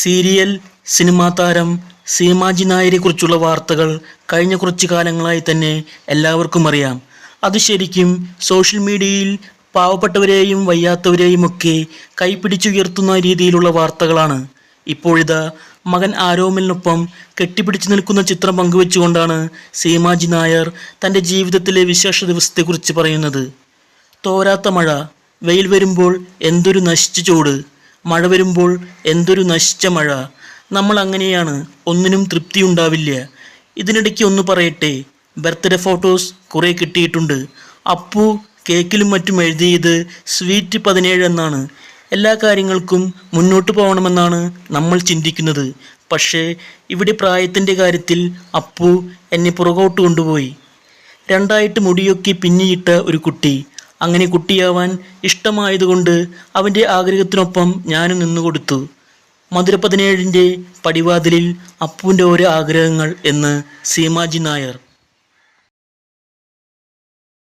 Serial cinema താരം സീമാജി നായരെക്കുറിച്ചുള്ള വാർത്തകൾ കഴിഞ്ഞ കുറച്ചു കാലങ്ങളായി തന്നെ എല്ലാവർക്കും അറിയാം. അത് ശരിക്കും സോഷ്യൽ മീഡിയയിൽ പാവപ്പെട്ടവരെയും വയ്യാത്തവരെയും ഒക്കെ കൈപിടിച്ചുയർത്തുന്ന രീതിയിലുള്ള വാർത്തകളാണ്. ഇപ്പോഴിതാ മകൻ ആരോമലിനൊപ്പം കെട്ടിപ്പിടിച്ചു നിൽക്കുന്ന ചിത്രം പങ്കുവെച്ചുകൊണ്ടാണ് സീമാജി നായർ തന്റെ ജീവിതത്തിലെ വിശേഷ ദിവസത്തെക്കുറിച്ച് പറയുന്നത്. തോരാത്ത മഴ വെയിൽ വരുമ്പോൾ എന്തൊരു നശിച്ചു ചൂട്. മഴ വരുമ്പോൾ എന്തൊരു നശിച്ച മഴ. നമ്മൾ അങ്ങനെയാണ് ഒന്നിനും തൃപ്തി ഉണ്ടാവില്ല. ഇതിനിടയ്ക്ക് ഒന്ന് പറയട്ടെ ബർത്ത്ഡേ ഫോട്ടോസ് കുറേ കിട്ടിയിട്ടുണ്ട്. അപ്പു കേക്കിലും മറ്റും എഴുതിയത് സ്വീറ്റ് പതിനേഴ് എന്നാണ്. എല്ലാ കാര്യങ്ങൾക്കും മുന്നോട്ട് പോകണമെന്നാണ് നമ്മൾ ചിന്തിക്കുന്നത്. പക്ഷേ ഇവിടെ പ്രായത്തിന്റെ കാര്യത്തിൽ അപ്പു എന്നെ പുറകോട്ട് കൊണ്ടുപോയി. രണ്ടായിട്ട് മുടിയൊക്കെ പിന്നിയിട്ട ഒരു കുട്ടി. അങ്ങനെ കുട്ടിയാവാൻ ഇഷ്ടമായതുകൊണ്ട് അവന്റെ ആഗ്രഹത്തിനൊപ്പം ഞാനും നിന്നുകൊടുത്തു. മധുര പതിനേഴിന്റെ പടിവാതിലിൽ അപ്പുവിന്റെ ഓരോ ആഗ്രഹങ്ങൾ എന്ന് സീമാജി നായർ